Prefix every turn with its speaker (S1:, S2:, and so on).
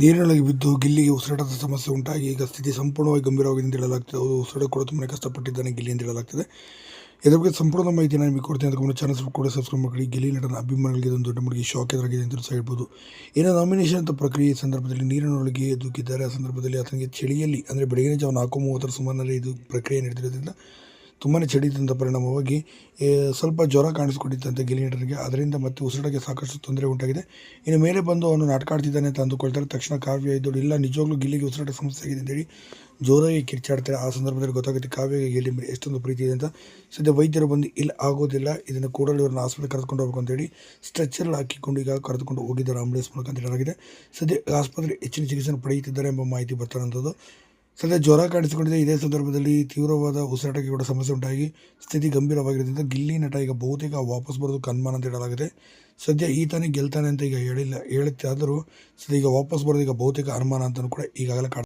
S1: ನೀರಿನೊಳಗೆ ಬಿದ್ದು ಗಿಲ್ಲಿಗೆ ಉಸಿರಾಟದ ಸಮಸ್ಯೆ ಉಂಟಾಗಿ ಈಗ ಸ್ಥಿತಿ ಸಂಪೂರ್ಣವಾಗಿ ಗಂಭೀರವಾಗಿ ಎಂದು ಹೇಳಲಾಗ್ತದೆ ಅವರು ಉಸಿರಾಟ ಕೂಡ ತುಂಬಾ ಕಷ್ಟಪಟ್ಟಿದ್ದಾನೆ, ಗಿಲ್ಲಿ ಎಂದು ಹೇಳಲಾಗ್ತದೆ. ಇದರ ಬಗ್ಗೆ ಸಂಪೂರ್ಣ ಮಾಹಿತಿ ನಾನು ನಿಮಗೆ ಕೊಡ್ತೀನಿ. ಅಂತ ಚಾನಲ್ಸ್ ಕೂಡ ಸಬ್ಸ್ಕ್ರೈಬ್ ಮಾಡಿ ಗಿಲ್ಲಿ ನಟನ ಅಭಿಮಾನಿಗಳಿಗೆ ಇದೊಂದು ದೊಡ್ಡ ಮಟ್ಟಿಗೆ ಶಾಕ್ ಎದುರಾಗಿದೆ ಅಂತ ಹೇಳ್ಬೋದು. ಏನೋ ನಾಮಿನೇಷನ್ ಅಂತ ಪ್ರಕ್ರಿಯೆ ಸಂದರ್ಭದಲ್ಲಿ ನೀರಿನೊಳಗೆ ದುಕ್ಕಿದ್ದಾರೆ ಆ ಸಂದರ್ಭದಲ್ಲಿ ಆತನಿಗೆ ಚಳಿಯಲ್ಲಿ, ಅಂದರೆ ಬೆಳಗಿನ ಜಾವ ನಾಲ್ಕು ಮೂವತ್ತರ ಸುಮಾರಿನಲ್ಲಿ ಇದು ಪ್ರಕ್ರಿಯೆ ನಡೆದಿರೋದ್ರಿಂದ ತುಂಬಾ ಚಳಿದಂಥ ಪರಿಣಾಮವಾಗಿ ಸ್ವಲ್ಪ ಜ್ವರ ಕಾಣಿಸ್ಕೊಂಡಿತ್ತಂತೆ ಗಿಲಿಂಡರ್ಗೆ ಅದರಿಂದ ಮತ್ತೆ ಉಸಿರಾಟಕ್ಕೆ ಸಾಕಷ್ಟು ತೊಂದರೆ ಉಂಟಾಗಿದೆ. ಇನ್ನು ಮೇಲೆ ಬಂದು ಅವನು ನಾಟಕಾಡ್ತಿದ್ದಾನೆ ಅಂತ ಅಂದುಕೊಳ್ತಾರೆ. ತಕ್ಷಣ ಕಾವ್ಯ ಇದ್ದು ಇಲ್ಲ, ನಿಜವಾಗ್ಲೂ ಗಿಲ್ಲಿಗೆ ಉಸಿರಾಟ ಸಮಸ್ಯೆ ಆಗಿದೆ ಅಂತೇಳಿ ಜೋರಾಗಿ ಕಿರ್ಚಾಡ್ತಾರೆ. ಆ ಸಂದರ್ಭದಲ್ಲಿ ಗೊತ್ತಾಗುತ್ತೆ ಕಾವ್ಯಗೆ ಗಿಲ್ಲಿ ಮೇಲೆ ಎಷ್ಟೊಂದು ಪ್ರೀತಿ ಇದೆ ಅಂತ. ಸದ್ಯ ವೈದ್ಯರು ಬಂದು, ಇಲ್ಲ, ಆಗೋದಿಲ್ಲ, ಇದನ್ನು ಕೂಡಲೇ ಇವ್ರನ್ನ ಆಸ್ಪತ್ರೆಗೆ ಕರೆದುಕೊಂಡು ಹೋಗ್ಬೇಕು ಅಂತೇಳಿ ಸ್ಟ್ರೆಚರ್ ಹಾಕಿಕೊಂಡು ಈಗ ಕರೆದುಕೊಂಡು ಹೋಗಿದ್ದಾರೆ ಆಂಬುಲೆನ್ಸ್ ಮೂಲಕ ಅಂತ ಹೇಳಲಾಗಿದೆ. ಸದ್ಯ ಆಸ್ಪತ್ರೆ ಹೆಚ್ಚಿನ ಚಿಕಿತ್ಸೆ ಪಡೆಯುತ್ತಿದ್ದಾರೆ ಎಂಬ ಮಾಹಿತಿ ಬರ್ತಾರಂಥದ್ದು ಸದ್ಯ ಜ್ವರ ಕಾಣಿಸಿಕೊಂಡಿದೆ. ಇದೇ ಸಂದರ್ಭದಲ್ಲಿ ತೀವ್ರವಾದ ಉಸಿರಾಟಕ್ಕೆ ಕೂಡ ಸಮಸ್ಯೆ ಉಂಟಾಗಿ ಸ್ಥಿತಿ ಗಂಭೀರವಾಗಿರೋದ್ರಿಂದ ಗಿಲ್ಲಿ ನಟ ಈಗ ಬಹುತೇಕ ವಾಪಸ್ ಬರೋದು ಅನುಮಾನ ಅಂತ ಹೇಳಲಾಗಿದೆ. ಸದ್ಯ ಈತನೇ ಗೆಲ್ತಾನೆ ಅಂತ ಈಗ ಹೇಳಿಲ್ಲ, ಹೇಳುತ್ತೆ. ಆದರೂ ಸದ್ಯ ಈಗ ವಾಪಸ್ ಬರೋದು ಈಗ ಬಹುತೇಕ ಅನುಮಾನ ಅಂತಲೂ ಕೂಡ ಈಗಾಗಲೇ ಕಾಣ್ತಾ